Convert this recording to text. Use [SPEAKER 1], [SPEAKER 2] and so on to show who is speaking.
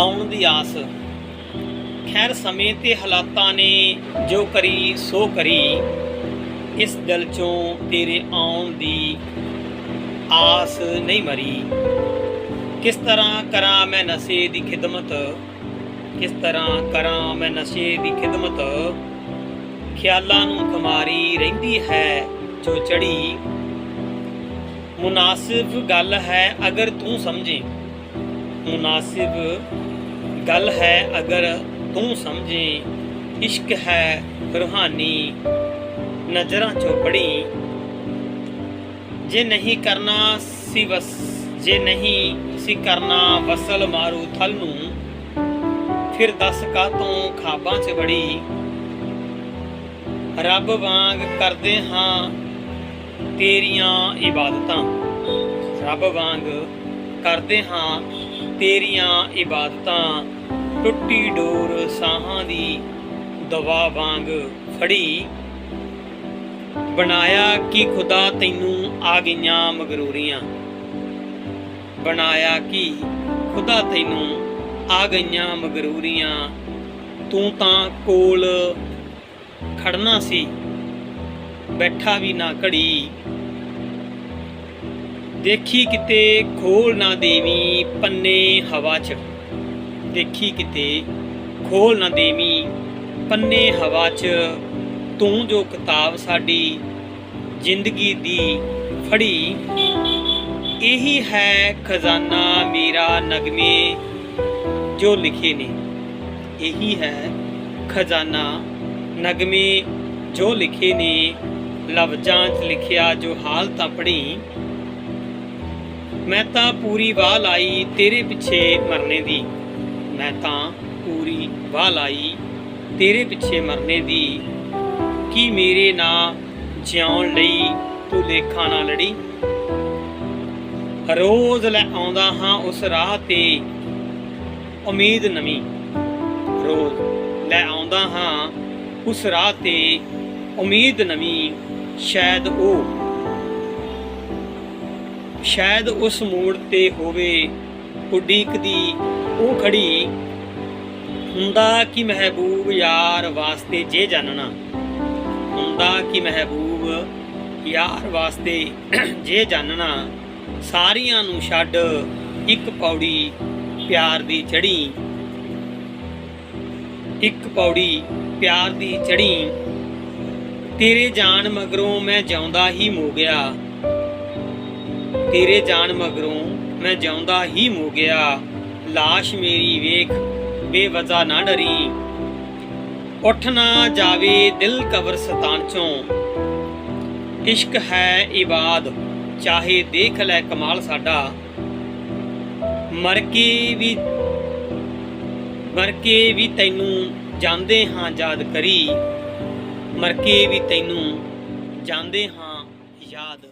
[SPEAKER 1] ਆਉਣ ਦੀ ਆਸ। ਖੈਰ ਸਮੇਂ ਤੇ ਹਾਲਾਤਾਂ ਨੇ ਜੋ ਕਰੀ, ਸੋ ਕਰੀ। ਇਸ ਦਿਲ ਚੋਂ ਤੇਰੇ ਆਉਣ ਦੀ ਆਸ ਨਹੀਂ ਮਰੀ। ਕਿਸ ਤਰ੍ਹਾਂ ਕਰਾਂ ਮੈਂ ਨਸ਼ੇ ਦੀ ਖਿਦਮਤ? ਕਿਸ ਤਰ੍ਹਾਂ ਕਰਾਂ ਮੈਂ ਨਸ਼ੇ ਦੀ ਖਿਦਮਤ? ਖਿਆਲਾਂ ਨੂੰ ਖਮਾਰੀ ਰਹਿੰਦੀ ਹੈ ਜੋ ਚੜੀ। ਮੁਨਾਸਿਬ ਗੱਲ ਹੈ ਅਗਰ ਤੂੰ ਸਮਝੇ। ਮੁਨਾਸਿਬ ਗੱਲ ਹੈ ਅਗਰ ਤੂੰ ਸਮਝੇ ਇਸ਼ਕ ਹੈ ਰੂਹਾਨੀ ਨਜ਼ਰਾਂ ਚੋਂ ਪੜੀ ਜੇ ਨਹੀਂ ਕਰਨਾ ਸੀ ਵਸ ਜੇ ਨਹੀਂ ਸੀ ਕਰਨਾ ਵਸਲ ਮਾਰੂ ਥਲ ਨੂੰ ਫਿਰ ਦੱਸ ਕਾ ਤੋਂ ਖਾਬਾਂ 'ਚ ਬੜੀ ਰੱਬ ਵਾਂਗ ਕਰਦੇ ਹਾਂ ਤੇਰੀਆਂ ਇਬਾਦਤਾਂ ਰੱਬ ਵਾਂਗ ਕਰਦੇ ਹਾਂ ਤੇਰੀਆਂ ਇਬਾਦਤਾਂ ਟੁੱਟੀ ਡੋਰ ਸਾਹਾਂ ਦੀ ਦਵਾ ਵਾਂਗ ਫੜੀ। ਬਣਾਇਆ ਕਿ ਖੁਦਾ ਤੈਨੂੰ ਆ ਗਈਆਂ ਮਗਰੂਰੀਆਂ? ਬਣਾਇਆ ਕਿ ਖੁਦਾ ਤੈਨੂੰ ਆ ਗਈਆਂ ਮਗਰੂਰੀਆਂ? ਤੂੰ ਤਾਂ ਕੋਲ ਖੜਨਾ ਸੀ, ਬੈਠਾ ਵੀ ਨਾ ਘੜੀ। ਦੇਖੀ ਕਿਤੇ ਖੋਲ ਨਾ ਦੇਵੀ ਪੰਨੇ ਹਵਾ 'ਚ। ਦੇਖੀ ਕਿਤੇ ਖੋਲ ਨਾ ਦੇਵੀ ਪੰਨੇ ਹਵਾ 'ਚ। ਤੂੰ ਜੋ ਕਿਤਾਬ ਸਾਡੀ ਜ਼ਿੰਦਗੀ ਦੀ ਫੜੀ, ਇਹੀ ਹੈ ਖਜ਼ਾਨਾ ਮੇਰਾ ਨਗਮੇ ਜੋ ਲਿਖੇ ਨੇ। ਇਹੀ ਹੈ ਖਜ਼ਾਨਾ ਨਗਮੇ ਜੋ ਲਿਖੇ ਨੇ। ਲਫ਼ਜ਼ਾਂ 'ਚ ਲਿਖਿਆ ਜੋ ਹਾਲਤਾਂ ਪੜ੍ਹੀ ਮੈਂ ਤਾਂ ਪੂਰੀ ਵਾਹ ਲਾਈ ਤੇਰੇ ਪਿੱਛੇ ਮਰਨੇ ਦੀ। ਮੈਂ ਤਾਂ ਪੂਰੀ ਵਾਹ ਲਾਈ ਤੇਰੇ ਪਿੱਛੇ ਮਰਨੇ ਦੀ। ਕੀ ਮੇਰੇ ਨਾਂ ਜਿਉਣ ਲਈ ਤੂੰ ਲੇਖਾਂ ਨਾਲ ਲੜੀ? ਰੋਜ਼ ਲੈ ਆਉਂਦਾ ਹਾਂ ਉਸ ਰਾਹ ਤੇ ਉਮੀਦ ਨਵੀਂ। ਰੋਜ਼ ਲੈ ਆਉਂਦਾ ਹਾਂ ਉਸ ਰਾਹ ਤੇ ਉਮੀਦ ਨਵੀਂ। ਸ਼ਾਇਦ ਉਹ ਸ਼ਾਇਦ ਉਸ ਮੋੜ ਤੇ ਹੋਵੇ ਉਡੀਕ ਦੀ ਉਹ ਖੜੀ। ਹੁੰਦਾ ਕਿ ਮਹਿਬੂਬ ਯਾਰ ਵਾਸਤੇ ਜੇ ਜਾਣਨਾ ਹੁੰਦਾ ਕਿ ਮਹਿਬੂਬ ਯਾਰ ਵਾਸਤੇ ਜੇ ਜਾਣਨਾ ਸਾਰੀਆਂ ਨੂੰ ਛੱਡ ਇੱਕ ਪੌੜੀ ਪਿਆਰ ਦੀ ਚੜੀ। ਇੱਕ ਪੌੜੀ ਪਿਆਰ ਦੀ ਚੜੀ। ਤੇਰੇ ਜਾਣ ਮਗਰੋਂ ਮੈਂ ਜਿਉਂਦਾ ਹੀ ਮੋ ਗਿਆ ਤੇਰੇ ਜਾਣ ਮਗਰੋਂ ਮੈਂ ਜਿਉਂਦਾ ਹੀ ਮੋ ਗਿਆ লাশ ਮੇਰੀ ਵੇਖ, ਬੇਵਜ੍ਹਾ ਨਾ ਡਰੀ। ਉੱਠ ਨਾ ਜਾਵੇ ਦਿਲ ਕਬਰਸਤਾਨ ਚੋਂ। ਇਸ਼ਕ ਹੈ ਇਬਾਦ ਚਾਹੇ ਦੇਖ ਲੈ ਕਮਾਲ ਸਾਡਾ। ਮਰ ਕੇ ਵੀ ਮਰ ਕੇ ਵੀ ਤੈਨੂੰ ਜਾਂਦੇ ਹਾਂ ਯਾਦ ਕਰੀ। ਮਰ ਕੇ ਵੀ ਤੈਨੂੰ ਜਾਂਦੇ ਹਾਂ ਯਾਦ